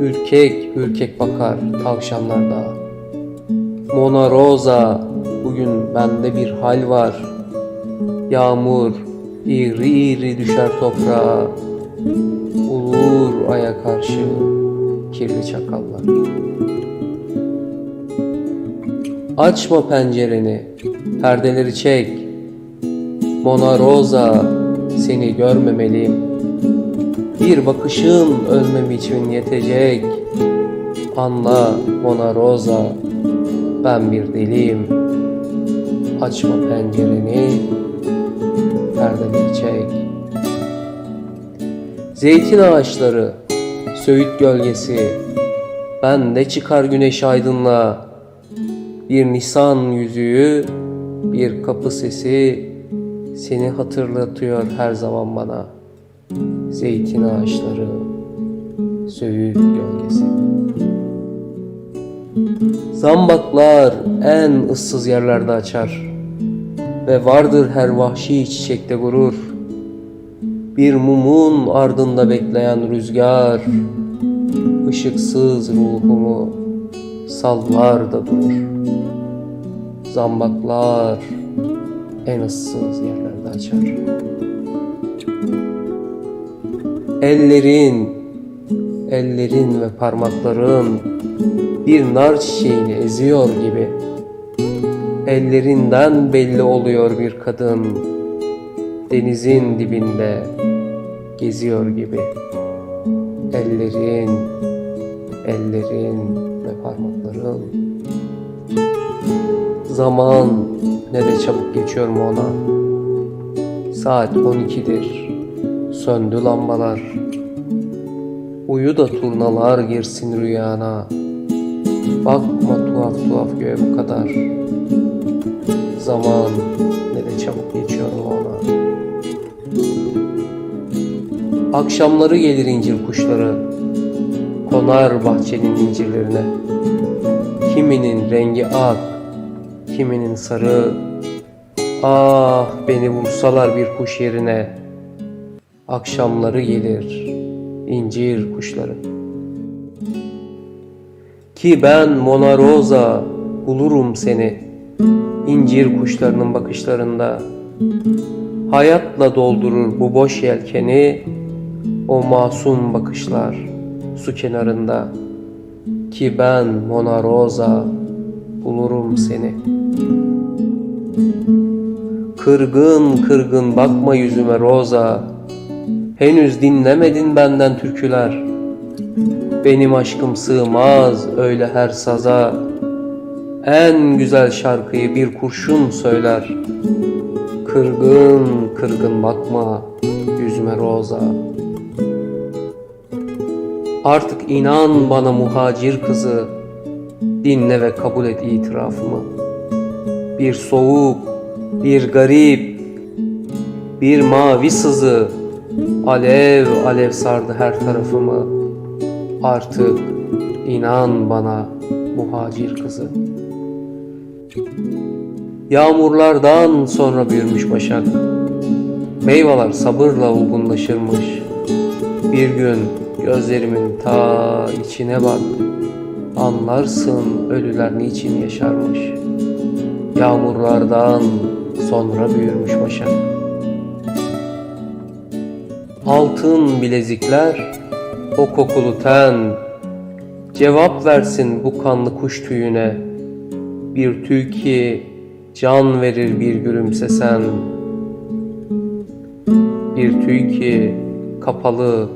Ürkek ürkek bakar tavşanlar da. Mona Rosa, bugün bende bir hal var. Yağmur iri iri düşer toprağa. Ulur aya karşı kirli çakallar. Açma pencereni, perdeleri çek. Mona Rosa, seni görmemeliyim. Bir bakışın ölmem için yetecek. Anla Mona Rosa, ben bir deliyim. Açma pencereni, perdeleri çek. Zeytin ağaçları, söğüt gölgesi, ben de çıkar güneş aydınla. Bir Nisan yüzüğü, bir kapı sesi seni hatırlatıyor her zaman bana. Zeytin ağaçları, söğüt gölgesi. Zambaklar en ıssız yerlerde açar ve vardır her vahşi çiçekte gurur. Bir mumun ardında bekleyen rüzgar, ışıksız ruhumu sallar da durur. Zambaklar en ıssız yerlerde açar. Ellerin, ellerin ve parmakların bir nar çiçeğini eziyor gibi. Ellerinden belli oluyor bir kadın denizin dibinde geziyor gibi. Ellerin, ellerin ve parmakların Zaman ne de çabuk geçiyor mu ona? Saat 12'dir. Söndü lambalar. Uyu da turnalar girsin rüyana. Bakma tuhaf tuhaf göğe bu kadar. Zaman ne de çabuk geçiyor ona? Akşamları gelir incir kuşları. Konar bahçenin incirlerine. Kiminin rengi ak, kiminin sarı. Ah beni vursalar bir kuş yerine. Akşamları gelir incir kuşları. Ki ben Mona Rosa bulurum seni incir kuşlarının bakışlarında. Hayatla doldurur bu boş yelkeni o masum bakışlar su kenarında. Ki ben Mona Rosa bulurum seni. Kırgın kırgın bakma yüzüme Rosa. Henüz dinlemedin benden türküler. Benim aşkım sığmaz öyle her saza. En güzel şarkıyı bir kurşun söyler. Kırgın kırgın bakma yüzüme Rosa. Artık inan bana muhacir kızı. Dinle ve kabul et itirafımı. Bir soğuk, bir garip, bir mavi sızı alev alev sardı her tarafımı. Artık inan bana muhacir kızı. Yağmurlardan sonra büyümüş başak. Meyveler sabırla olgunlaşırmış. Bir gün gözlerimin ta içine bak. Anlarsın ölüler niçin yaşarmış. Yağmurlardan sonra büyürmüş başak. Altın bilezikler, o kokulu ten, cevap versin bu kanlı kuş tüyüne. Bir tüy ki can verir bir gülümsesen. Bir tüy ki kapalı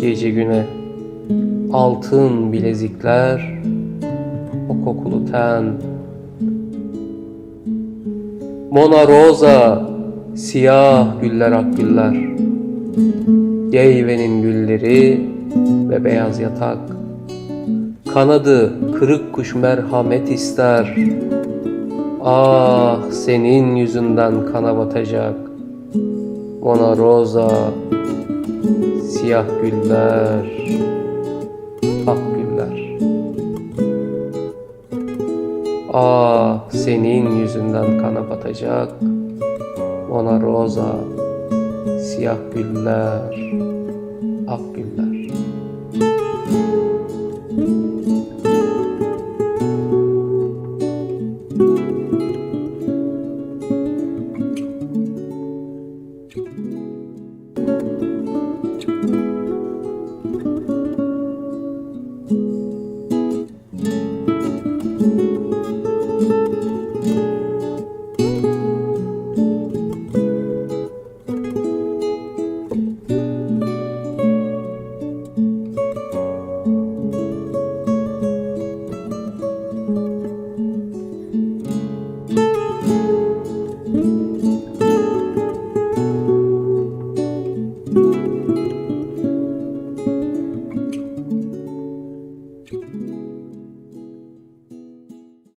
gece güne. Altın bilezikler, o kokulu ten. Mona Rosa, siyah güller ak güller. Geyvenin gülleri, ve beyaz yatak. Kanadı kırık kuş merhamet ister. Ah senin yüzünden kana batacak. Mona Rosa, siyah güller, ak güller. Ah senin yüzünden kana batacak. Mona Rosa, siyah güller, ak güller.